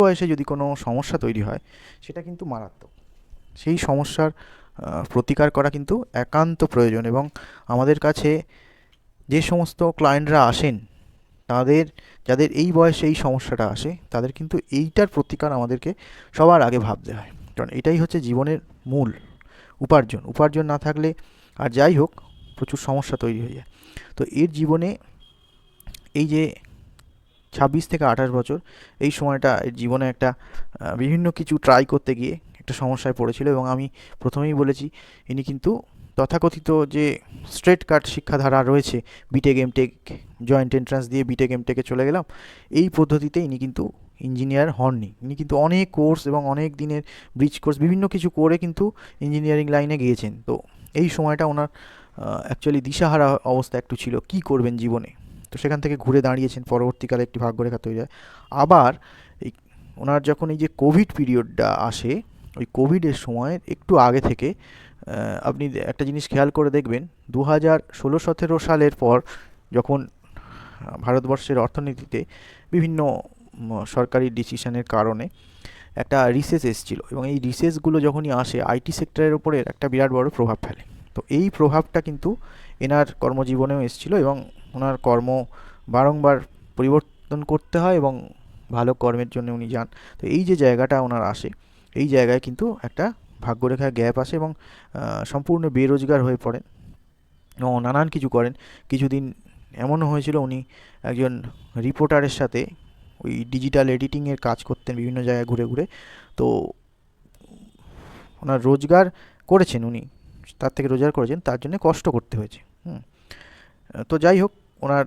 বয়সে যদি কোনো সমস্যা তৈরি হয়, সেটা কিন্তু মারাত্মক। সেই সমস্যার প্রতিকার করা কিন্তু একান্ত প্রয়োজন এবং আমাদের কাছে যে সমস্ত ক্লায়েন্টরা আসেন, তাদের, যাদের এই বয়সে এই সমস্যাটা আসে, তাদের কিন্তু এইটার প্রতিকার আমাদেরকে সবার আগে ভাবতে হয়। কারণ এটাই হচ্ছে জীবনের মূল উপার্জন। উপার্জন না থাকলে আর যাই হোক, প্রচুর সমস্যা তৈরি হয়ে যায়। তো এর জীবনে এই যে ছাব্বিশ থেকে আঠাশ বছর এই সময়টা জীবনে একটা বিভিন্ন কিছু ট্রাই করতে গিয়ে একটা সমস্যায় পড়েছিল এবং আমি প্রথমেই বলেছি, ইনি কিন্তু তথাকথিত যে স্ট্রেট কাট শিক্ষাধারা রয়েছে বিটেক এমটেক জয়েন্ট এন্ট্রান্স দিয়ে বিটেক এমটেকে চলে গেলাম, এই পদ্ধতিতে ইনি কিন্তু ইঞ্জিনিয়ার হননি। ইনি কিন্তু অনেক কোর্স এবং অনেক দিনের ব্রিজ কোর্স বিভিন্ন কিছু করে কিন্তু ইঞ্জিনিয়ারিং লাইনে গিয়েছেন। তো এই সময়টা ওনার অ্যাকচুয়ালি দিশাহারা অবস্থা একটু ছিল। কি করবেন জীবনে? তো সেখান থেকে ঘুরে দাঁড়িয়েছেন পরবর্তীকালে একটি ভাগ্যরেখা তৈরি হয়। আবার এই ওনার যখন এই যে কোভিড পিরিয়ডটা আসে, ওই কোভিডের সময় একটু আগে থেকে আপনি একটা জিনিস খেয়াল করে দেখবেন দু হাজার ষোলো সতেরো সালের পর যখন ভারতবর্ষের অর্থনীতিতে বিভিন্ন সরকারি ডিসিশনের কারণে একটা রিসেস এসেছিল এবং এই রিসেসগুলো যখনই আসে আইটি সেক্টরের উপরে একটা বিরাট বড় প্রভাব ফেলে। তো এই প্রভাবটা কিন্তু এনার কর্মজীবনেও এসেছিল এবং ওনার কর্ম বারংবার পরিবর্তন করতে হয় এবং ভালো কর্মের জন্য উনি যান। তো এই যে জায়গাটা ওনার আসে, এই জায়গায় কিন্তু একটা ভাগ্যরেখায় গ্যাপ আসে এবং সম্পূর্ণ বেরোজগার হয়ে পড়েন এবং নানান কিছু করেন। কিছুদিন এমনও হয়েছিল উনি একজন রিপোর্টারের সাথে ওই ডিজিটাল এডিটিংয়ের কাজ করতেন বিভিন্ন জায়গায় ঘুরে ঘুরে। তো ওনার রোজগার করেছেন উনি। তার থেকে রোজগার করেছেন তার জন্য কষ্ট করতে হয়েছে। হুম। তো যাই হোক ওনার